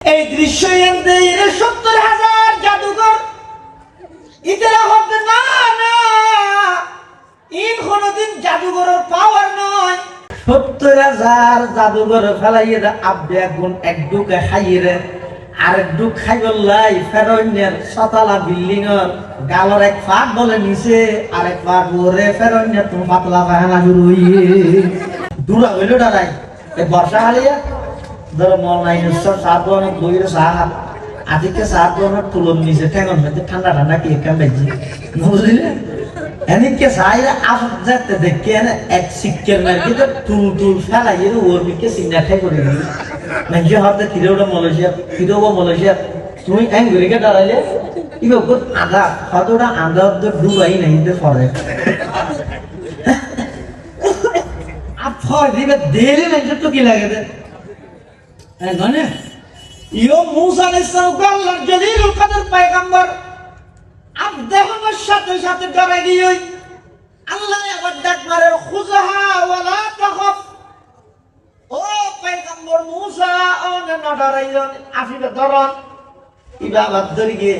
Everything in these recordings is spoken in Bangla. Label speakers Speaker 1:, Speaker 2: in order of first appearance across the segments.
Speaker 1: এই দৃশ্য সত্তর হাজার জাদুঘর। ইতারা হবে না না। ইন কোনদিন জাদুঘরের পাওয়ার নয়। সত্তর হাজার জাদুঘর ফেলাইয়ে আব্বে গুণ এক ডুকে খাইয়ে আর ডুক খাই বললাই ফেরনের সতালা বিল্ডিং এর গালর এক ফাঁক বলে নিছে আর এক ফাঁক ওরে ফেরনের তুমি পাতলা পায়না শুরু হইয়ে। দূরা হইল ডালাই বর্ষা হালিয়া। ধরো মল নাই নিশ্চয় সাত বনের বইয়ের সাহা। আজকে সাত বনের তুলন নিচে ঠেঙন মধ্যে ঠান্ডা ঠান্ডা কি বুঝলি আফ যেতে দেখে এক সিক্কের মার্কে তো টুল টুল ফেলাই ওর মিকে সিগনা ঠাই করে দিবি মানে হাতে মালয়েশিয়া ফিরেও মালয়েশিয়া, তুমি এং ইবে বহুত আধা কতটা আধা অর্ধ ডুবাই নাই যে ফরে আর ফর দিবে, দেরি নাই তো কি লাগে জানে ইয়ো মুসা আলাইহিসসালাম আল্লাহর জলিলুল কদর পয়গম্বর আবদেহর সাথে সাথে ডরে গিয়ে আল্লাহ আবার ডাক মারে খুজহা ওয়ালা তাখফ। ও পয়গম্বর মুসা, ও না ডরাইয়ন আফিবে ধরন। ইবা আবার ধরে গিয়ে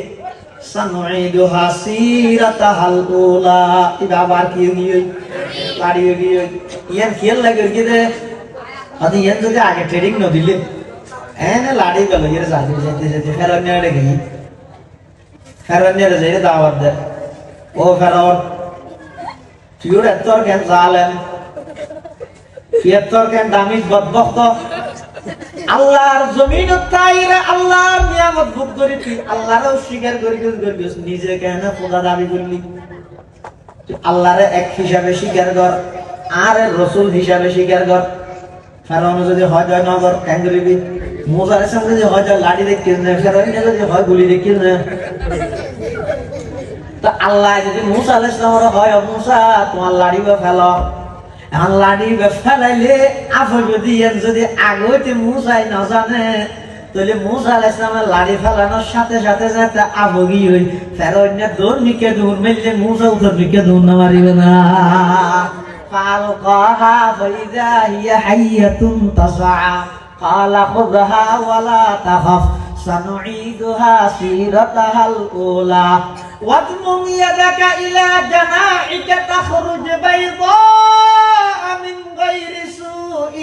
Speaker 1: সানুইদুহা সিরাতাহাল উলা। ইবা আবার কি গিয়ে পাড়িয়ে গিয়ে, ইয়ার খেয়াল লাগে কি রে? আদি ইয়ার যদি আগে ট্রেডিং ন এনে যে দে কেন কেন আল্লাহর জমিন আল্লাহর নিয়ামত ভোগ করি তুই স্বীকার করি করিস নিজে কেন খোদা দাবি করলি আল্লাহরে এক হিসাবে স্বীকার কর আর রসুল হিসাবে স্বীকার কর কারণ যদি হয় নগর কেন মুসার সঙ্গে যদি হয় জয় লাড়ি দেখিস না ফেরাউন যদি হয় গুলি দেখিস না তো আল্লাহ যদি মুসা আলাইহিস সালামের হয় ও মুসা তোমার লাড়ি বা ফেলো এখন লাড়ি বা ফেলাইলে আফ যদি এর যদি আগতে মুসাই না জানে তাহলে মুসা আলাইহিস সালামের লাড়ি ফেলানোর সাথে সাথে সাথে আবগি হই ফেরাউন দৌড় নিকে দৌড় মেললে মুসা উঠর নিকে দৌড় না মারিবে না فألقاها فإذا هي حية تسعى قال خذها ولا تخف سنعيدها سيرتها الأولى. واضمم يدك إلى جناحك تخرج بيضاء من غير سوء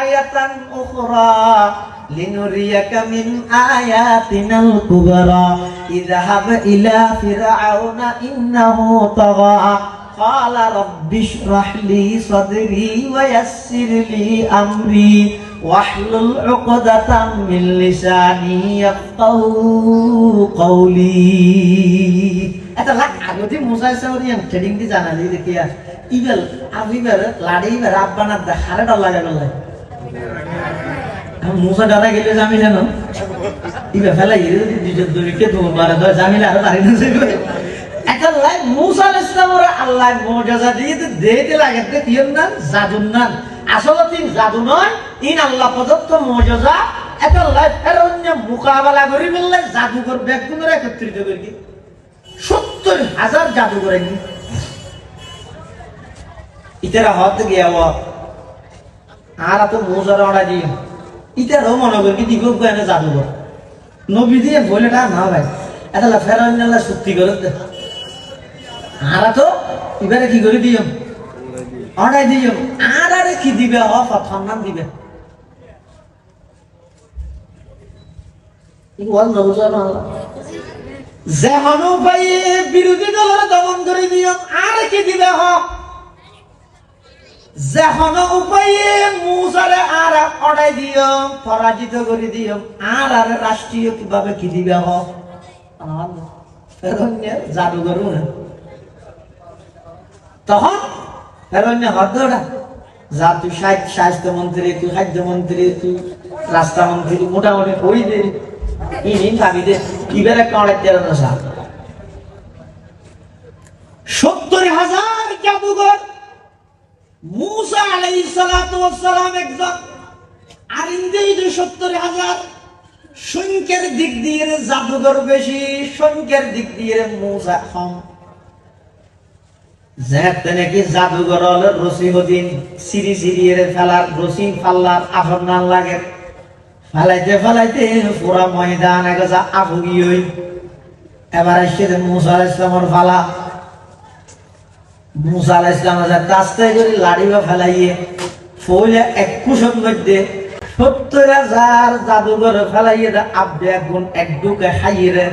Speaker 1: آية أخرى. لنريك من آياتنا الكبرى. اذهب إلى فرعون إنه طغى. قال رب اشرح لي صدري ويسر لي أمري. واحلل عقدة من لساني يفقه قولي এটা লাগ আগতে মুসাই সাউরি আম ট্রেডিং দি জানালি দেখিয়া ইবেল আবিবার লাড়ি ইবার আব্বানার দা হারে ডর লাগে বলে আমি মুসা দাদা গেলে জামি জানো ইবে ফেলা ইরে যদি দুজন দুরিকে তো মারে দয় জামিলে আরো দাঁড়িয়ে না একটা লাই মুসা ইসলামের আল্লাহ মর্যাদা দিয়ে তো দিতে লাগে তে তিন নান জাদুন নান আসলে তিন জাদু নয়, ইন আল্লাহ প্রদত্ত মর্যাদা একটা লাই ফেরন্য মোকাবেলা করি বললে জাদুঘর ব্যাগগুলোর একত্রিত করি সত্তর হাজার জাদুঘর একদিন ইতারা হত গিয়া আর তো মোজার অর্ডার দিয়ে। ইতারাও মনে করি কি দিব এনে জাদুঘর? নবী দিয়ে বলে না না ভাই এটা ফেরন্য সত্যি করে আর তো এবারে কি করে দিও অর্ডার দিও। আর আরে কি দিবে? হ প্রথম নাম দিবে। যেহন উপায়ে বিরোধী দলের দমন করে দিও আর কি দিবে হ? যেহন উপায়ে মুসারে আর অর্ডার দিও পরাজিত করে দিও আর আর রাষ্ট্রীয় কীভাবে কি দিবে হ? জাদুঘর তখন ফেরন্য হদ্দটা যা তুই স্বাস্থ্য মন্ত্রী তুই খাদ্য মন্ত্রী তুই রাস্তা মন্ত্রী মোটামুটি ওই দে। ভাবি দে একটা অনেক তেরো দশা। সত্তর হাজার জাদুঘর। একজন দিক দিয়ে জাদুঘর বেশি সংখ্যার দিক দিয়ে মুসা যেতে নাকি জাদুঘর হলে রসি হদিন সিরি এর ফেলার রসি ফাল্লার আফর নান লাগে। ফেলাইতে ফেলাইতে পুরা ময়দান একজা আফুগি হই এবার এসে মুসা ইসলামের ফালা। মুসা আলাইহিস ইসলাম কাস্তে করে লাড়ি বা ফেলাইয়ে, ফইলে এক কুশক মধ্যে সত্তর হাজার জাদুঘর ফেলাইয়ে আব্বে একগুণ এক ডুকে খাইয়ে রে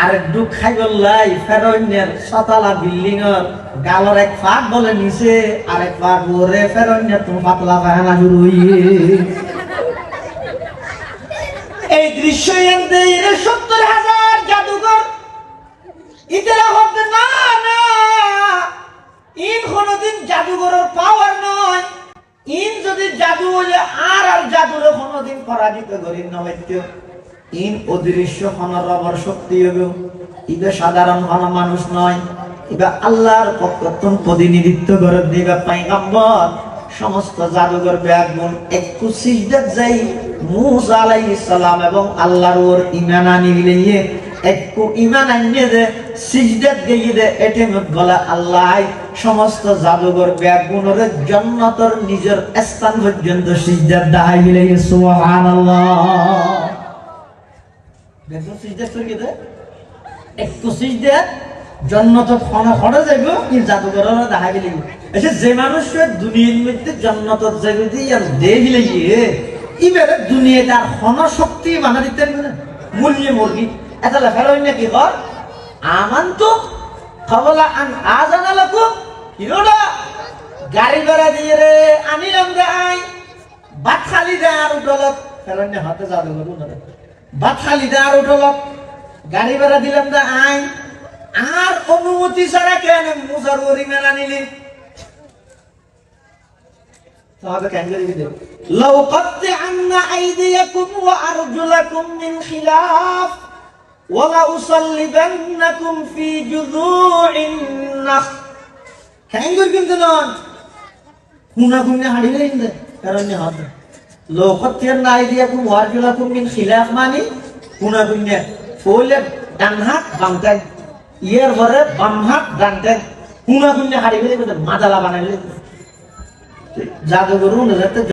Speaker 1: আর এক ডুক খাই বললাই ফেরনের সতালা বিল্ডিং এর গালর এক ফাঁক বলে নিছে, আর এক ফাঁক ওরে ফেরনের তুমি পাতলা পায়না শুরু এই দৃশ্য এনতে এর সত্তর হাজার জাদুঘর। ইতারা হবে না না। ইন কোনদিন জাদুঘরের পাওয়ার নয় ইন যদি জাদু হইলে আর আর জাদুরে কোনদিন পরাজিত করি নবাদ্য ইন অদৃশ্য হন রবর শক্তি হবে ইবে সাধারণ হন মানুষ নয়, ইবা আল্লাহর পক্ষতন প্রতিনিধিত্ব করে দিবা পাইগাম্বর সমস্ত জাদুঘর ব্যাগুন একটু সিজদাত যাই, মুসা আলাইহিস সালাম এবং আল্লাহর ওর ঈমান আনি একটু ঈমান আনিয়ে দে, সিজদাত গিয়ে দে এটে মত আল্লাহ সমস্ত জাদুঘর ব্যাগুনের জান্নাতের নিজের স্থান পর্যন্ত সিজদাত দাহাই সুবহানাল্লাহ। দেখো সিজদাত করে গিয়ে দে একটু সিজদাত জন্নত ক্ষণ ক্ষণে যাইব কি জাদুঘরের দেখা গেলে এসে যে মানুষ দুনিয়ার মধ্যে জন্নত যাইবে দিয়ে আর দেখলে গিয়ে এবারে দুনিয়া তার ক্ষণ শক্তি বানা দিতে পারবে না মূল্যে এটা লেখার হয় না কি কর আমান তো খবলা আন আজানা লাকু হিরোডা গাড়ি ভাড়া দিয়ে রে আনিলাম রে আই ভাত খালি দে আর উঠলত ফেরন হাতে জাদুঘর উঠলে ভাত খালি দে আর উঠলত গাড়ি ভাড়া দিলাম দে আই আর অনুমতি ছাড়া কেন মুসার ওরি মেলা নিলি তাহলে কেন করে দিতে لو قطعن أيديكم وأرجلكم من خلاف ولأصلبنكم في جذوع النخل কেন করে কিন্তু নন কুনা কুনা হাড়িলে ইন্দে কারণ লোকতের নাই দিয়া কোন হওয়ার জন্য কুম মিন খিলাফ মানি, কুনা কুন্যা ফলে ডান হাত বাম ট্যাগ ইয়ের ঘরে বাম হাত ডান ট্যাগ কুনা হারিয়ে মাদালা বানাইলে জাদুগরু নজরতে